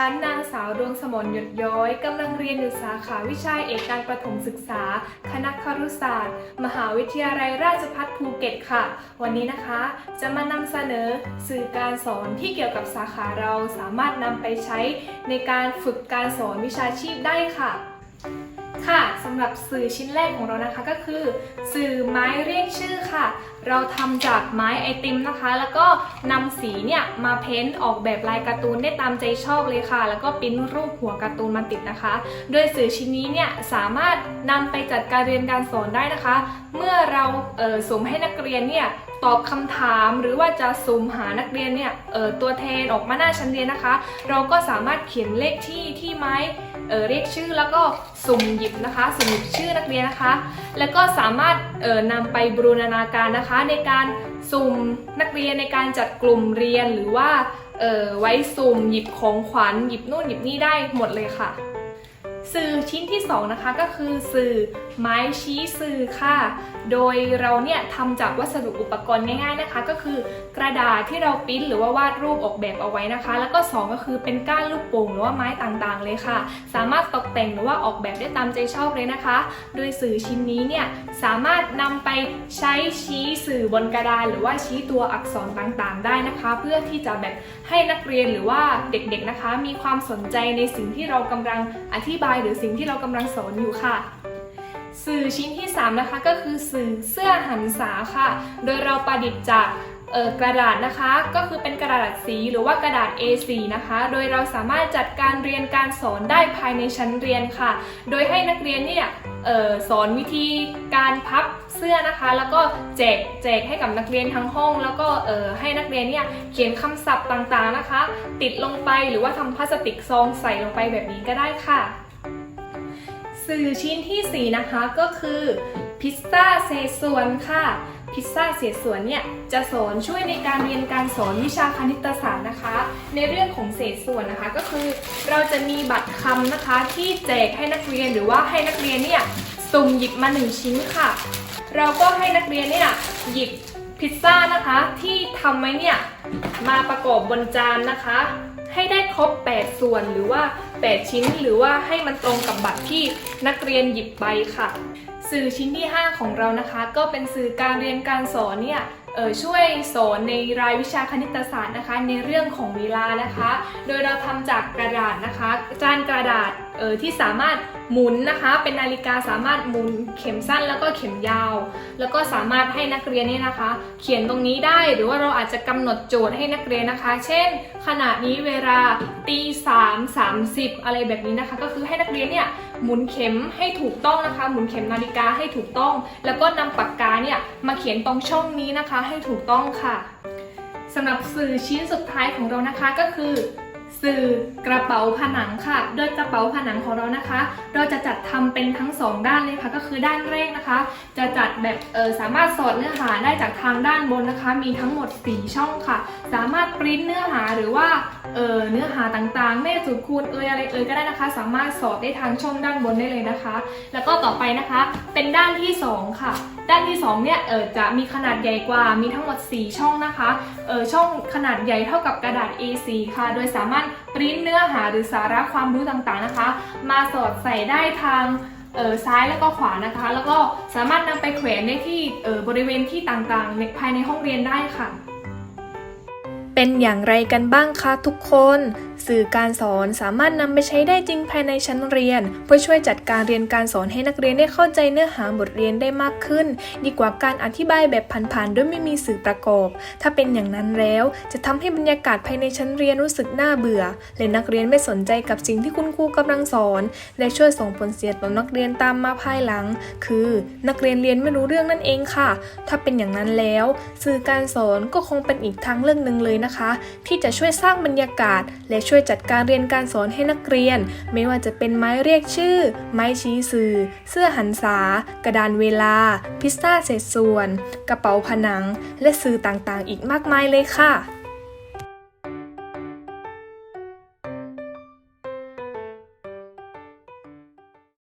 ฉันนางสาวดวงสมนหยดย้อยกำลังเรียนอยู่สาขาวิชาเอกการประถมศึกษา คณะครุศาสตร์ มหาวิทยาลัยราชภัฏภูเก็ตค่ะ วันนี้นะคะ จะมานำเสนอสื่อการสอนที่เกี่ยวกับสาขาเราสามารถนำไปใช้ในการฝึกการสอนวิชาชีพได้ค่ะ ค่ะสำหรับสื่อชิ้นแรกของเรานะคะก็คือ สื่อไม้เรียกชื่อค่ะ เราทำจากไม้ไอติมนะคะ แล้วก็นำสีเนี่ยมาเพ้นท์ออกแบบลายการ์ตูนได้ตามใจชอบเลยค่ะ แล้วก็ปิ้นรูปหัวการ์ตูนมาติดนะคะ โดยสื่อชิ้นนี้เนี่ยสามารถนำไปจัดการเรียนการสอนได้นะคะ เมื่อเราเออสมให้นักเรียนเนี่ยตอบคำถามหรือว่าจะสุ่มหานักเรียนเนี่ยเออตัวแทนออกมาหน้าชั้นเรียนนะคะ เราก็สามารถเขียนเลขที่ที่ไม้ เออเรียกชื่อแล้วก็สุ่มหยิบนะคะ สุ่มหยิบชื่อนักเรียนนะคะ แล้วก็สามารถเออนำไปบรูรณาการนะคะ ในการสุ่มนักเรียนในการจัดกลุ่มเรียนหรือว่าเออไว้สุ่มหยิบของขวัญหยิบนู่นหยิบนี่ได้หมดเลยค่ะ สื่อชิ้นที่สองนะคะก็คือสื่อไม้ชี้สื่อค่ะ โดยเราเนี่ยทำจากวัสดุอุปกรณ์ง่ายๆนะคะ ก็คือกระดาษที่เราปิ้นหรือว่าวาดรูปออกแบบเอาไว้นะคะ แล้วก็สองก็คือเป็นก้านลูกโป่งหรือว่าไม้ต่างๆ เลยค่ะ สามารถตกแต่งหรือว่าออกแบบได้ตามใจชอบเลยนะคะ โดยสื่อชิ้นนี้เนี่ยสามารถนำไปใช้ชี้สื่อบนกระดานหรือว่าชี้ตัวอักษรต่างๆ ได้นะคะ เพื่อที่จะแบบให้นักเรียนหรือว่าเด็กๆนะคะ มีความสนใจในสิ่งที่เรากำลังอธิบายหรือสิ่งที่เรากำลังสอนอยู่ค่ะ สื่อชิ้นที่ 3 นะคะก็คือสื่อเสื้อหันษาค่ะ โดยเราประดิษฐ์จากกระดาษนะคะก็คือเป็นกระดาษสีหรือว่ากระดาษ A4 นะคะ โดยเราสามารถจัดการเรียนการสอนได้ภายในชั้นเรียนค่ะ โดยให้นักเรียนเนี่ยออสอนวิธีการพับเสื้อนะคะ แล้วก็แจกแจกให้กับนักเรียนทั้งห้อง แล้วก็ให้นักเรียนเนี่ยเขียนคำศัพท์ต่างๆนะคะ ติดลงไปหรือว่าทำพลาสติกซองใส่ลงไปแบบนี้ก็ได้ค่ะ สื่อชิ้นทีสี่ 4 นะคะก็คือพิซซ่าเศษส่วนค่ะ พิซซ่าเศษส่วนเนี่ยจะสอนช่วยในการเรียนการสอนวิชาคณิตศาสตร์นะคะ ในเรื่องของเศษส่วนนะคะก็คือ เราจะมีบัตรคำนะคะที่แจกให้นักเรียนหรือว่าให้นักเรียนเนี่ยสุ่มหยิบมาหนึ่งชิ้นค่ะ เราก็ให้นักเรียนเนี่ยหยิบพิซซ่านะคะที่ทำไว้เนี่ยมาประกอบบนจานนะคะ ให้ได้ครบ 8 ส่วนหรือว่า 8 ชิ้น หรือว่าให้มันตรงกับบัตรที่นักเรียนหยิบไปค่ะ สื่อชิ้นที่ 5 ของเรานะคะ ก็เป็นสื่อการเรียนการสอนเนี่ยเออช่วยสอนในรายวิชาคณิตศาสตร์นะคะ ในเรื่องของเวลานะคะ โดยเราทำจากกระดาษนะคะ จานกระดาษ เออที่สามารถหมุนนะคะ เป็นนาฬิกาสามารถหมุนเข็มสั้นแล้วก็เข็มยาว แล้วก็สามารถให้นักเรียนเนี่ยนะคะ เขียนตรงนี้ได้หรือว่าเราอาจจะกำหนดโจทย์ให้นักเรียนนะคะ เช่น ขณะนี้เวลาตีสามสามสิบอะไรแบบนี้นะคะ ก็คือให้นักเรียนเนี่ยหมุนเข็มให้ถูกต้องนะคะ หมุนเข็มนาฬิกาให้ถูกต้อง แล้วก็นำปากกาเนี่ยมาเขียนตรงช่องนี้นะคะ ให้ถูกต้องค่ะสำหรับสื่อชิ้นสุดท้ายของเรานะคะก็คือ สื่อกระเป๋าผนังค่ะ โดยกระเป๋าผนังของเรานะคะ เราจะจัดทำเป็นทั้งสองด้านเลยค่ะก็คือด้านแรกนะคะ จะจัดแบบเออสามารถสอดเนื้อหาได้จากทางด้านบนนะคะ มีทั้งหมด 4 ช่องค่ะ สามารถปริ้นเนื้อหาหรือว่า เออเนื้อหาต่างๆ แม่สูตรคูณเอยอะไรเอยก็ได้นะคะ สามารถสอดได้ทางช่องด้านบนได้เลยนะคะ แล้วก็ต่อไปนะคะ เป็นด้านที่สองค่ะ ด้านที่สองเนี่ยเออจะมีขนาดใหญ่กว่า มีทั้งหมด 4 ช่องนะคะเออช่องขนาดใหญ่เท่ากับกระดาษ A4 ค่ะ โดยสามารถปริ้นเนื้อหาหรือสาระความรู้ต่างๆนะคะ มาสอดใส่ได้ทางเออซ้ายแล้วก็ขวานะคะ แล้วก็สามารถนำไปแขวนได้ที่เออบริเวณที่ต่างๆในภายในห้องเรียนได้ค่ะ เป็นอย่างไรกันบ้างคะทุกคน สื่อการสอนสามารถนำไปใช้ได้จริงภายในชั้นเรียน เพื่อช่วยจัดการเรียนการสอนให้นักเรียนได้เข้าใจเนื้อหาบทเรียนได้มากขึ้น ดีกว่าการอธิบายแบบผ่านๆโดยไม่มีสื่อประกอบ ถ้าเป็นอย่างนั้นแล้ว จะทำให้บรรยากาศภายในชั้นเรียนรู้สึกน่าเบื่อและนักเรียนไม่สนใจกับสิ่งที่คุณครูกำลังสอน และช่วยส่งผลเสียต่อนักเรียนตามมาภายหลัง คือ นักเรียนเรียนไม่รู้เรื่องนั่นเองค่ะ ถ้าเป็นอย่างนั้นแล้ว สื่อการสอนก็คงเป็นอีกทางเลือกหนึ่งเลยนะนะคะ ที่จะช่วยสร้างบรรยากาศ และช่วยจัดการเรียนการสอนให้นักเรียน ไม่ว่าจะเป็นไม้เรียกชื่อ ไม้ชี้สื่อ เสื้อหันษากระดานเวลา พิซซ่าเศษส่วน กระเป๋าผนัง และสื่อต่างๆ อีกมากมายเลยค่ะ